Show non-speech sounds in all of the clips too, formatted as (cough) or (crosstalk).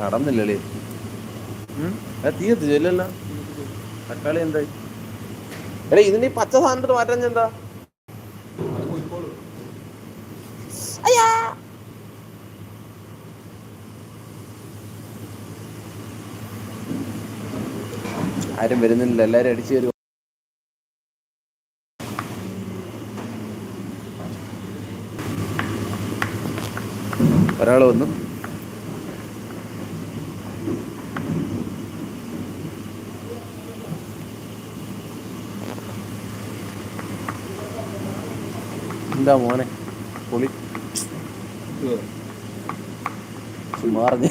നടന്നില്ലല്ലേ തീ എത്തിച്ചല്ലോ തക്കാളി എന്തായി? എടാ ഇതിന് ഈ പച്ച സാധനത്തിന് മാറ്റാൻ എന്താ? ആരും വരുന്നില്ല എല്ലാരും അടിച്ചു കയറി ഒരാൾ വന്നു. എന്താ മോനെ? പൊളി. മാറഞ്ഞു.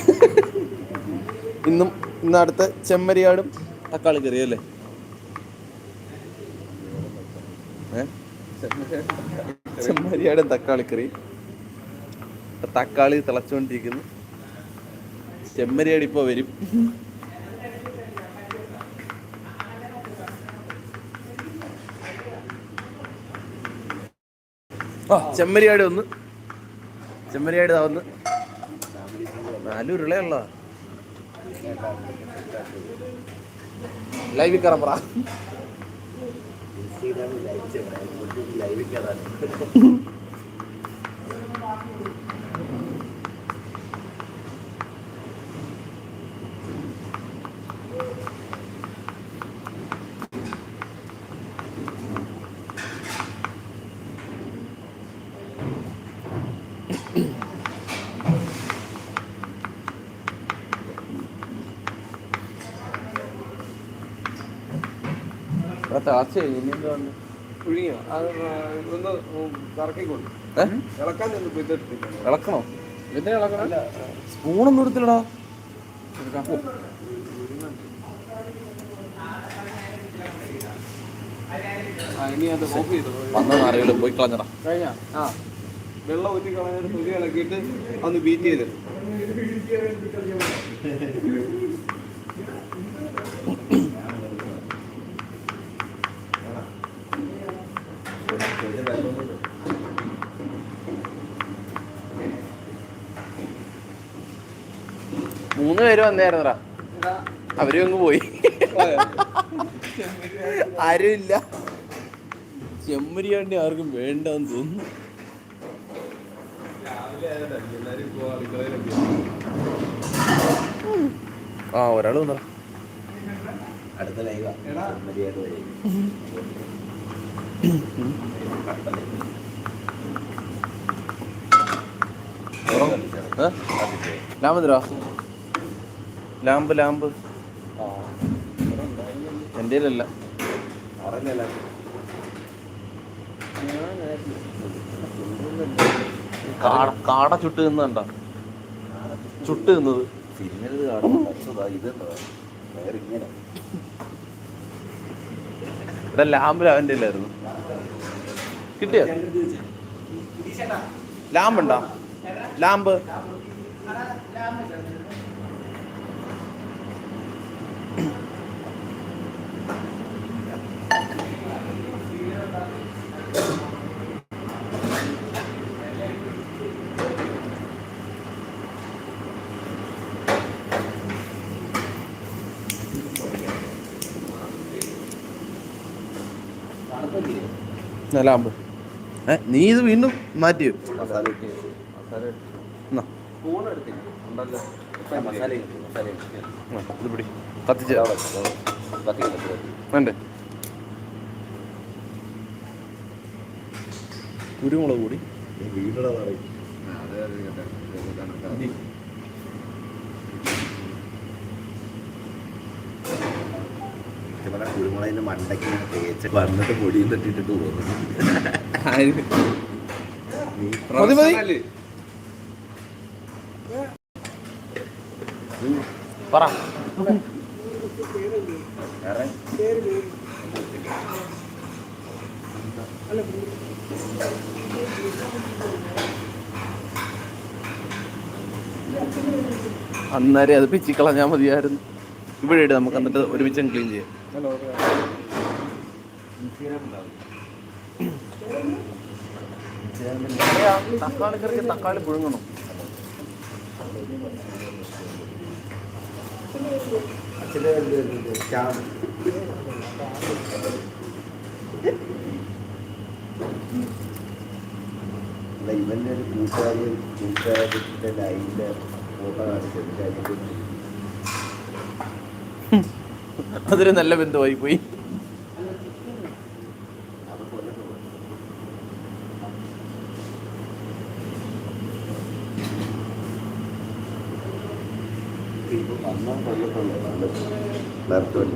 ഇന്നും ഇന്ന് അടുത്ത ചെമ്മരിയാടും തക്കാളി കറി അല്ലേ? ചെമ്മരിയാടും തക്കാളി കറി. തക്കാളി തിളച്ചുകൊണ്ടിരിക്കുന്നു. ചെമ്മരിയാടി ഇപ്പൊ വരും. ചെമ്മരിയാടി ഒന്ന് ചെമ്മരിയാട് ഇതാ വന്ന്. നാല് ഉരുളയുള്ള ലൈവിൽ കയറാൻ പറ. തിളച്ച് കഴിഞ്ഞു എന്താ വന്ന് പുഴുങ്ങിയ? അത് ഒന്ന് കറക്കിക്കൊണ്ട്? ഇളക്കാൻ ഇളക്കണോ? ഇതിനെ ഇളക്കണം? സ്പൂണൊന്നും എടുത്തില്ലടാ. വന്നറിയില്ല പോയി കളഞ്ഞടാ കഴിഞ്ഞ? ആ. വെള്ളം ഊറ്റി കളഞ്ഞിട്ട് തുണി ഇളക്കിയിട്ട് അന്ന് ബീറ്റ് ചെയ്ത്. മൂന്ന് പേര് വന്നായിരുന്നടാ അവരും അങ്ങ് പോയി. ആരും ഇല്ല. ചെമ്മരിയാണ്ടി ആർക്കും വേണ്ടെന്ന് തോന്നുന്നു. ആ ഒരാൾ വന്നോ. അടുത്ത ലൈവാ ലാമ്പ് തരാ. Lamp lamp. എന്റെ അല്ല കാട ചുട്ട് നിന്നണ്ട ചുട്ട് നിന്നത് സിനിമയിൽ കാണുന്നത് ഇതെന്താ ലാമ്പിൽ അവന്റെ ഇല്ലായിരുന്നു. കിട്ടിയ? ലാമ്പുണ്ടോ? ലാമ്പ്. ആ, ലാമ്പ് ഏ നീ ഇത് വീണ്ടും മാറ്റി ഇത് പിടി. കത്തിച്ച. കത്തി കത്തി വേണ്ടേ? കുരുമുളക് കൂടി വീടടാ പറയും കുരുമുളകിന്റെ മണ്ടയ്ക്ക് തേച്ച് വന്നിട്ട് പൊടിയും തട്ടിട്ടിട്ട് പോകുന്നു. പറ. അന്നേരം അത് പിച്ചിക്കളഞ്ഞാ മതിയായിരുന്നു. ഇവിടെ ഇട്ട് നമുക്ക് എന്നിട്ട് ഒരുമിച്ച് ക്ലീൻ ചെയ്യാം? തക്കാളി കറിക്ക് തക്കാളി പുഴുങ്ങണം ഇവന്റെ ഒരു കൂട്ടുകാരി കൂട്ടുകാരി ലൈന്റെ ഫോട്ടോ അതിന്റെ അതൊരു നല്ല ബന്ധമായി പോയി ഇപ്പൊ വന്നാൽ കൊല്ലത്തുള്ളൂ നല്ല ബർത്തോലി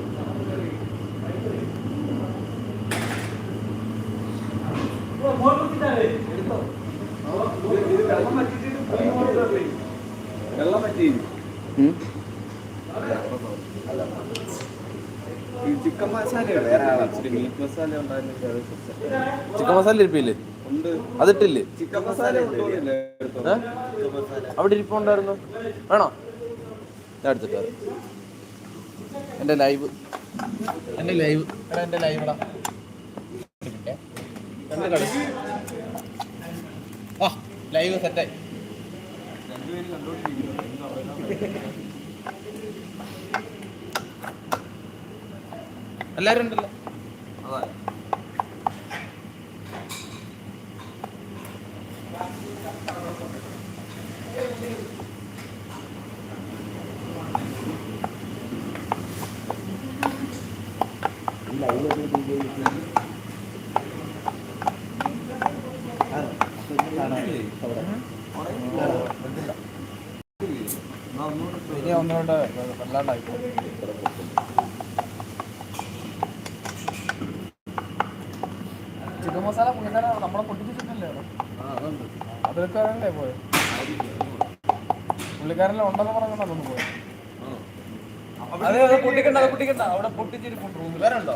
ഇത് വെള്ളം വറ്റിച്ചിട്ട് പുളി കൊടുത്തതല്ലേ? വെള്ളം വറ്റി ഉം. ഈ ചിക്കൻ മസാല വേറെ മീറ്റ് ചിക്കൻ മസാല ഇരിപ്പില്ലേ? ഉണ്ട്. അതിട്ടില്ലേ? ചിക്കൻ മസാല? അവിടെ ഇരിപ്പുണ്ടായിരുന്നു വേണോ? ഞാൻ എടുത്തിട്ട് എന്റെ ലൈവ്. എന്റെ ലൈവ്. എന്റെ ലൈവ് എടാ. ലൈവ് സെറ്റായി. രണ്ടുപേരും കണ്ടോണ്ടിരിക്കുന്നു. എല്ലാവരും ഉണ്ടല്ലോ. ഒന്നുകൊണ്ട് വല്ലാണ്ടായി ചിക്കൻ മസാല പുള്ളിക്കാരൻ നമ്മളെ പൊട്ടിച്ചിട്ടില്ലേ ആ, അതുണ്ട്. അതൊക്കെ പോയത് പുള്ളിക്കാരനെ ഉണ്ടെന്ന് പറഞ്ഞാൽ അതൊന്നും പോയി. അതെ അത് പൊട്ടിക്കണ്ട അത് പൊട്ടിക്കണ്ട. അവിടെ പൊട്ടിച്ചിരിപ്പുണ്ട് ഉണ്ടോ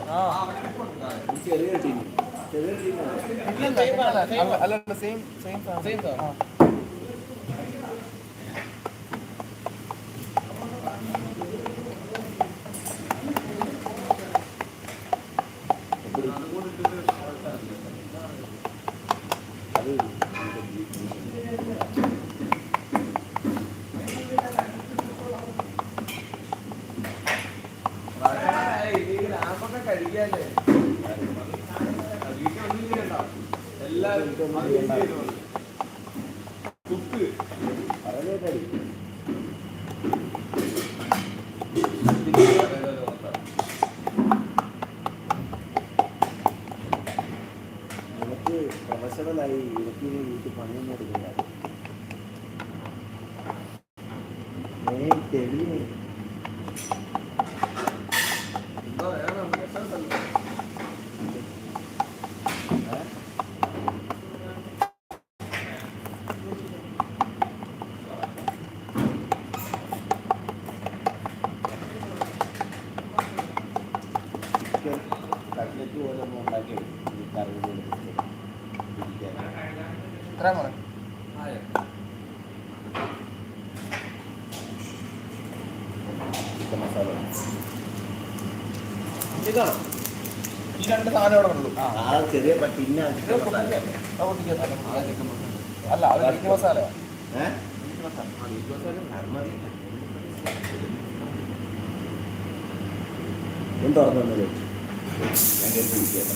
ചെറിയ അല്ല സെയിം സെയിം സെയിം അതുകൂടെ എല്ലാവരും അത് ചെയ്തോ. കുക്ക് പറഞ്ഞേ കഴി നമുക്ക് പ്രൊഫഷണലായി എനിക്ക് വീട്ടിൽ പണിയൊന്നും എടുക്കില്ല ഏ തെളിയേ എന്താ വേണം രസമുണ്ടല്ലോ. ചിക്കൻ കട്ട്ലറ്റ് പോലെ ഒന്ന് ഉണ്ടാക്കി കറി പോലെ ഇരിക്കാൻ എത്ര പറ. ആയോ? ചിക്കൻ മസാല ഇതാണോ ഈ രണ്ട് സാധനം അവിടെ ഉള്ളൂ. ആ. ചെറിയ പിന്നെ അല്ല അത് മസാല ഏഹ് മസാല തുറന്നു ഞാൻ കയറി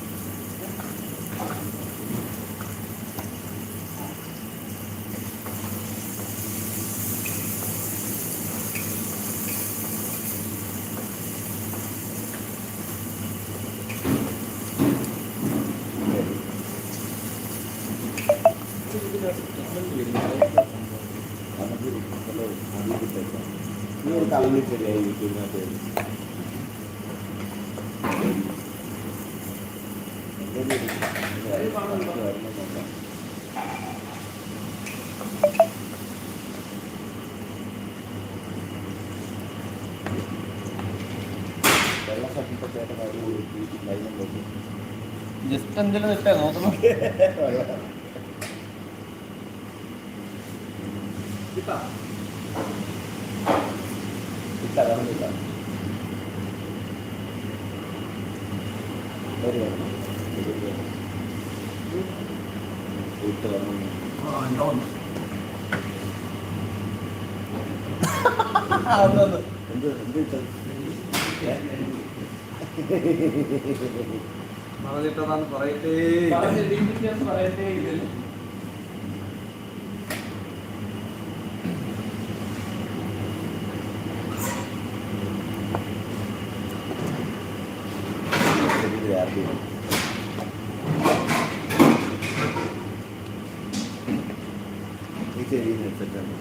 കളഞ്ഞിട്ടില്ലേ എനിക്കിതിനകത്ത് ജസ്റ്റ് എന്തെങ്കിലും ഇട്ടേ നോക്കണം. കിട്ടാം വന്നു (laughs) എന്ത് എന്ത് ഇട്ടത്? പറയട്ടേ. ഈ ചെറിയ സെറ്റാണ്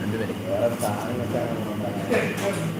രണ്ടുപേരെ വേറെ സാധനം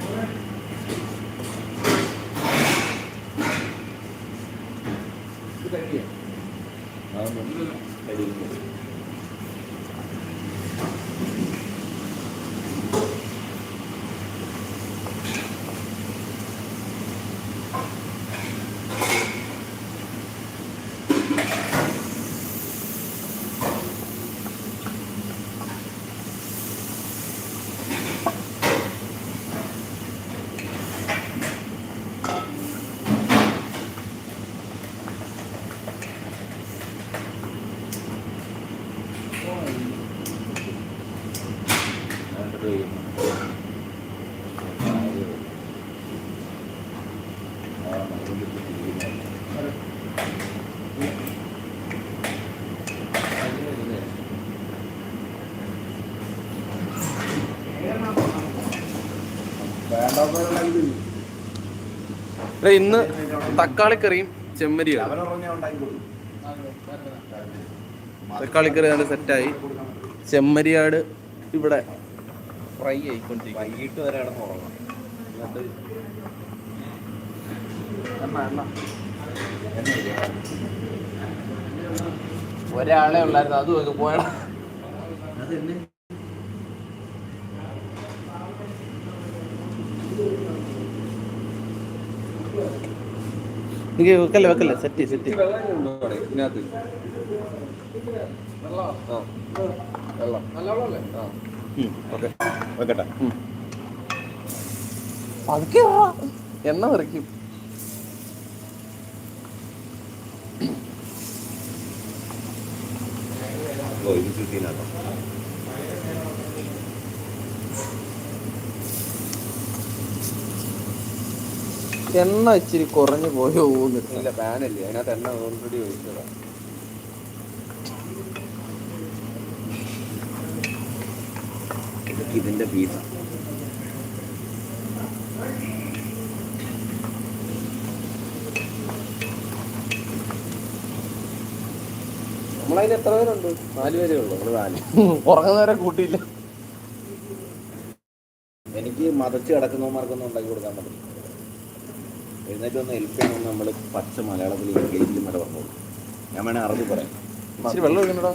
എടാ, ഇന്ന് തക്കാളിക്കറിയും ചെമ്മരിയാണ് തക്കാളിക്കറി നല്ല സെറ്റായി. ചെമ്മരിയാട് ഇവിടെ ഫ്രൈ ആയിക്കൊണ്ടിരിക്കും വൈകിട്ട് വരെ ഒരാളെ ഉള്ളായിരുന്നു. അതും ഒക്കെ പോയ വെക്കല്ല വെക്കല്ല? സെറ്റ് സെറ്റ് വെക്കട്ടെ. പതുക്കെ എണ്ണ നിറയ്ക്കും. ഓ ഇത് ചുറ്റിനാട്ടോ എണ്ണ ഇച്ചിരി കുറഞ്ഞു പോയോ എന്നിട്ട് ഇല്ല പാനല്ലേ അതിനകത്ത് എണ്ണ ഓൾറെഡി ഒഴിച്ചതാ. ഇതൊക്കെ ഇതിന്റെ പീസ് നമ്മളതിന് എത്ര പേരുണ്ട്? നാല് പേരേ ഉള്ളൂ. നമ്മൾ നാല്. ഉറങ്ങുന്നവരെ കൂട്ടിയില്ല. എനിക്ക് മതച്ച് കിടക്കുന്നവന്മാർക്കൊന്നും ഉണ്ടാക്കി കൊടുക്കാൻ പറ്റില്ല. എഴുന്നേറ്റ് ഒന്ന് ഹെൽപ്പ് ചെയ്യണമെന്ന് നമ്മൾ പച്ച മലയാളത്തിൽ ഇംഗ്ലീഷിലും വരെ പറഞ്ഞോളൂ ഞാൻ വേണേൽ അറബി പറയാം. ഇച്ചിരി വെള്ളം ഒഴിക്കണടാ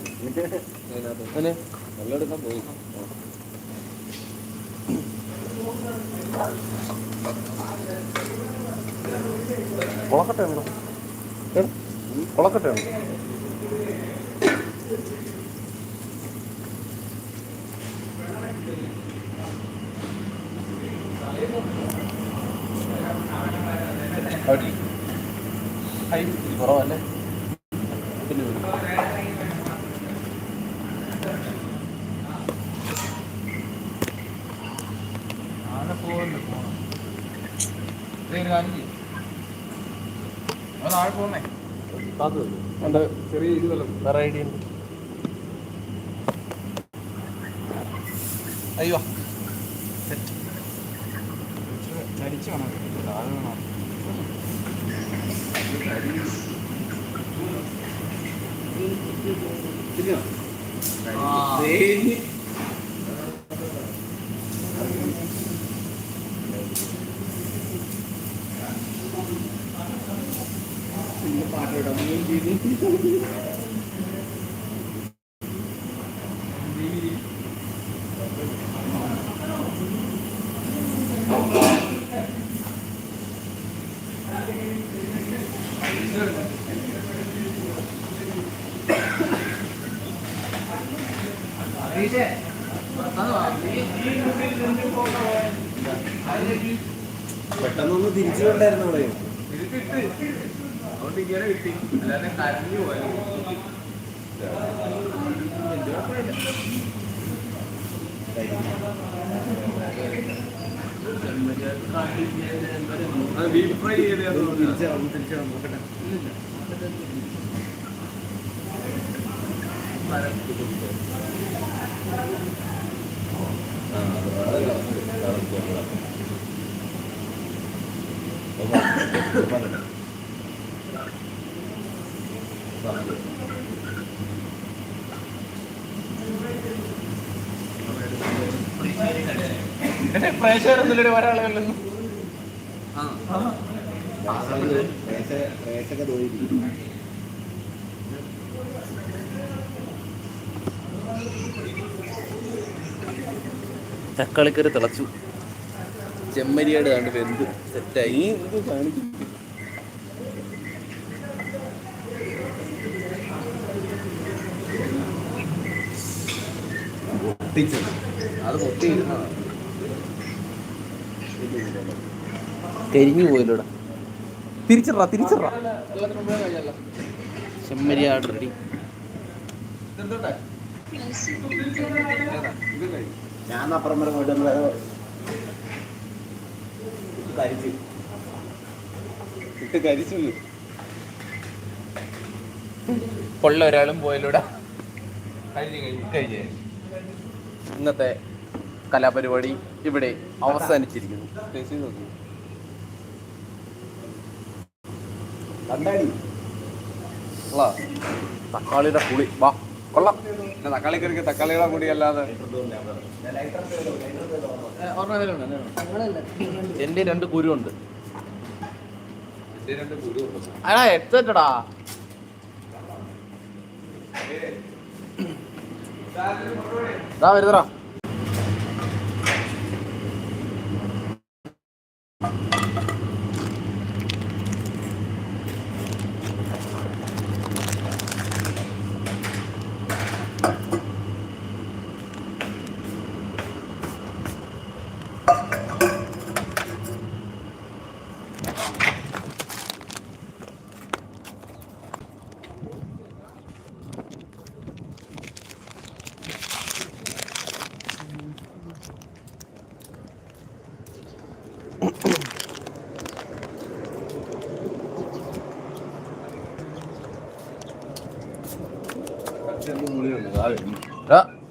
വെള്ളം എടുക്കാൻ പോയി. കൊളക്കട്ട ഉണ്ടോ ഹൈ ഇത് കുറവല്ലേ? പിന്നെ. ചെറിയ ഇത് വല്ലതും. വേറെ ഐഡിയ ഉണ്ട് അയ്യോ പെട്ടെന്നൊന്ന് തിരിച്ചു കൊണ്ടായിരുന്നു അവിടെ. അതുകൊണ്ട് ഇങ്ങനെ നോക്കട്ടെ പ്രേക്ഷകരൊന്നുമില്ല ഒരാളെല്ലാം റേഷൊക്കെ തോന്നിയിരിക്കും തക്കാളിക്കറി തിളച്ചു. ചെമ്മരിയാട് കണ്ട് വെന്ത് സെറ്റായി. ഇത് കാണിക്കും. അത് പൊട്ടിയിരുന്നതാണ് കരിഞ്ഞു പോയില്ലോടാ തിരിച്ചറാ തിരിച്ചിട്രാ ചെമ്മരിയാട് റെഡി. ഞാൻ അപ്പുറം വരെ പോയിട്ട് കരിച്ചു ഇട്ട് കരിച്ചു പൊള്ള ഒരാളും പോയാലൂടെ കഴിഞ്ഞേ ഇന്നത്തെ കലാപരിപാടി ഇവിടെ അവസാനിച്ചിരിക്കുന്നു. തക്കാളിയുടെ പുളി. വാ. കൊള്ളാം. പിന്നെ തക്കാളി കറിക്ക് തക്കാളിയുടെ കൂടി അല്ലാതെ. എന്റെ രണ്ട് കുരുണ്ട് ഇതിന്റെ രണ്ട് കുരു ഉണ്ട്. അടാ എത്തട്ടടാ ദാ വരുന്നടാ.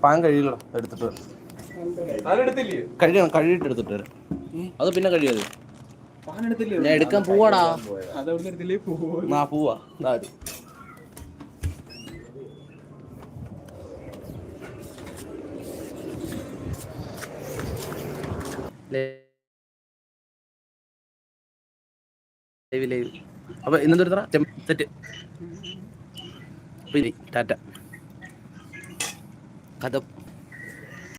പാൻ കഴിയില്ലടാ എടുത്തിട്ട് കഴിയണം കഴുകിയിട്ട് എടുത്തിട്ട് വരാം. അത് പിന്നെ കഴിയാതെ ഞാൻ എടുക്കാൻ പോവാടാ. ആ പോവാ. ലൈവ് ലൈവ് അപ്പൊ ഇന്നത്തെ എടുത്തറ സെറ്റ്. അപ്പൊ ഇനി ടാറ്റ കഥ